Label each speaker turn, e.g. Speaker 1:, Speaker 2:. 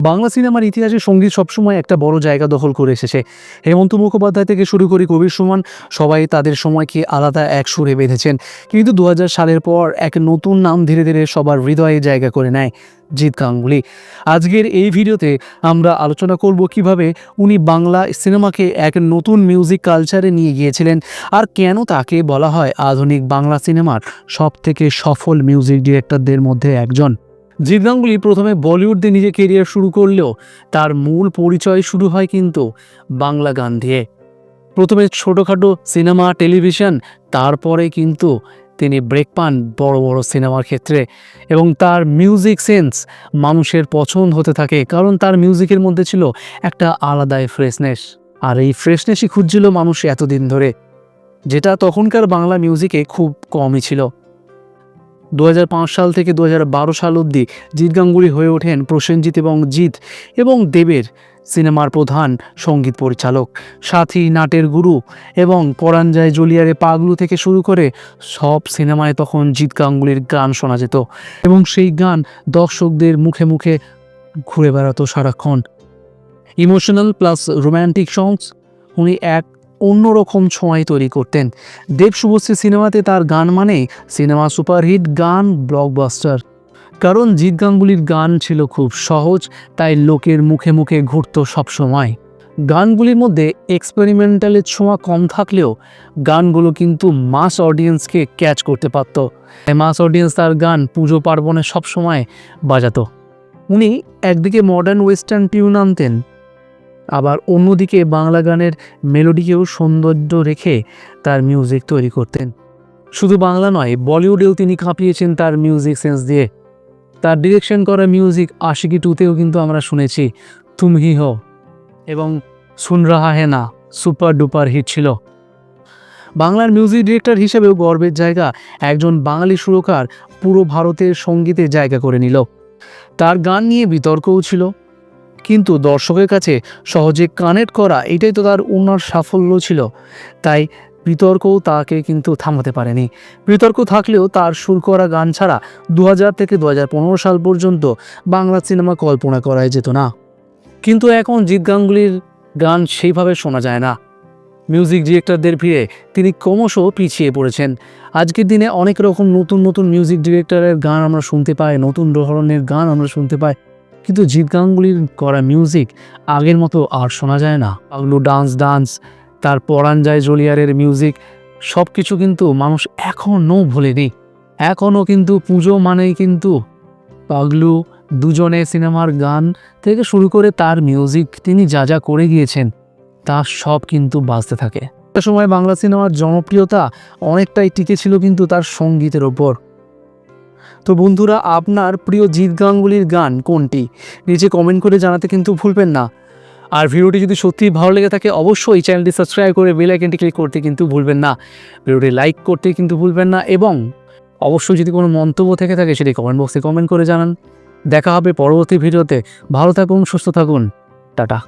Speaker 1: বাংলা সিনেমার ইতিহাসে সংগীত সবসময় একটা বড় জায়গা দখল করে এসেছে। হেমন্ত মুখোপাধ্যায় থেকে শুরু করে কবির সুমন সবাই তাদের সময়কে আলাদা এক সুরে বেঁধেছেন। কিন্তু দু হাজার সালের পর এক নতুন নাম ধীরে ধীরে সবার হৃদয়ে জায়গা করে নেয় জিৎ গাঙ্গুলি। আজকের এই ভিডিওতে আমরা আলোচনা করব কীভাবে উনি বাংলা সিনেমাকে এক নতুন মিউজিক কালচারে নিয়ে গিয়েছিলেন আর কেন তাকে বলা হয় আধুনিক বাংলা সিনেমার সব থেকে সফল মিউজিক ডিরেক্টরদের মধ্যে একজন। জিৎ গাঙ্গুলি প্রথমে বলিউড দিয়ে নিজে কেরিয়ার শুরু করলেও তার মূল পরিচয় শুরু হয় কিন্তু বাংলা গান দিয়ে প্রথমে ছোটোখাটো সিনেমা, টেলিভিশন, তারপরে কিন্তু তিনি ব্রেক পান বড় বড় সিনেমার ক্ষেত্রে এবং তার মিউজিক সেন্স মানুষের পছন্দ হতে থাকে কারণ তার মিউজিকের মধ্যে ছিল একটা আলাদাই ফ্রেশনেস। আর এই ফ্রেশনেসই খুঁজছিল মানুষ এতদিন ধরে, যেটা তখনকার বাংলা মিউজিকে খুব কমই ছিল। দু হাজার পাঁচ সাল থেকে দু হাজার বারো সাল অবধি জিৎ গাঙ্গুলি হয়ে ওঠেন প্রসেনজিৎ এবং জিৎ এবং দেবের সিনেমার প্রধান সংগীত পরিচালক। সাথী, নাটের গুরু এবং পরাঞ্জয় জলিয়ারে পাগলু থেকে শুরু করে সব সিনেমায় তখন জিৎ গাঙ্গুলির গান শোনা যেত এবং সেই গান দর্শকদের মুখে মুখে ঘুরে বেড়াতো সারাক্ষণ। ইমোশনাল প্লাস রোম্যান্টিক সংস উনি এক অন্যরকম ছোঁয়াই তৈরি করতেন। দেব শুভশ্রী সিনেমাতে তার গান মানে সিনেমা সুপারহিট গান, ব্লকবাস্টার। কারণ জিৎ গাঙ্গুলির গান ছিল খুব সহজ, তাই লোকের মুখে মুখে ঘুরত সবসময়। গানগুলির মধ্যে এক্সপেরিমেন্টালের ছোঁয়া কম থাকলেও গানগুলো কিন্তু মাস অডিয়েন্সকে ক্যাচ করতে পারত। মাস অডিয়েন্স তার গান পুজো পার্বণে সবসময় বাজাতো। উনি একদিকে মডার্ন ওয়েস্টার্ন টিউন আনতেন আবার অন্যদিকে বাংলা গানের মেলোডিকেও সৌন্দর্য রেখে তার মিউজিক তৈরি করতেন। শুধু বাংলা নয়, বলিউডেও তিনি কাঁপিয়েছেন তার মিউজিক সেন্স দিয়ে। তার ডিরেকশন করা মিউজিক আশিকি টুতেও কিন্তু আমরা শুনেছি, তুম হি হো এবং সুন রাহা হে না সুপার ডুপার হিট ছিল বাংলার মিউজিক ডিরেক্টর হিসেবেও গর্বের জায়গা একজন বাঙালি সুরকার পুরো ভারতের সঙ্গীতে জায়গা করে নিল। তার গান নিয়ে বিতর্কও ছিল। কিন্তু দর্শকের কাছে সহজে কানেক্ট করা এটাই তো তার উন্নর সাফল্য ছিল। তাই বিতর্কও তাকে কিন্তু থামাতে পারেনি। বিতর্ক থাকলেও তার সুর করা গান ছাড়া দু হাজার থেকে দু হাজার পনেরো সাল পর্যন্ত বাংলা সিনেমা কল্পনা করাই যেত না। কিন্তু এখন জিৎ গাঙ্গুলির গান সেইভাবে শোনা যায় না। মিউজিক ডিরেক্টরদের ভিড়ে তিনি ক্রমশ পিছিয়ে পড়েছেন। আজকের দিনে অনেক রকম নতুন নতুন মিউজিক ডিরেক্টরের গান আমরা শুনতে পাই, নতুন ধরনের গান আমরা শুনতে পাই। কিন্তু জিৎ গাঙ্গুলির করা মিউজিক আগের মতো আর শোনা যায় না। পাগলু ডান্স ডান্স তার পরাঞ্জয় জলিয়ারের মিউজিক সব কিছু কিন্তু মানুষ এখনও ভোলেনি। এখনও কিন্তু পুজো মানেই কিন্তু পাগলু দুজনে সিনেমার গান থেকে শুরু করে তার মিউজিক তিনি যা যা করে গিয়েছেন, তা সব কিন্তু বাজতে থাকে। সময় বাংলা সিনেমার জনপ্রিয়তা অনেকটাই টিকে ছিল কিন্তু তার সঙ্গীতের ওপর। তো বন্ধুরা, আপনার প্রিয় জিৎ গাঙ্গুলির গান কোনটি? নিচে কমেন্ট করে জানাতে কিন্তু ভুলবেন না। আর ভিডিওটি যদি সত্যিই ভালো লেগে থাকে, অবশ্যই চ্যানেলটি সাবস্ক্রাইব করে বেল আইকনটি ক্লিক করতে কিন্তু ভুলবেন না। ভিডিওটি লাইক করতে কিন্তু ভুলবেন না এবং অবশ্যই যদি কোনো মন্তব্য থেকে থাকে, সেটি কমেন্ট বক্সে কমেন্ট করে জানান। দেখা হবে পরবর্তী ভিডিওতে। ভালো থাকুন, সুস্থ থাকুন। টাটা।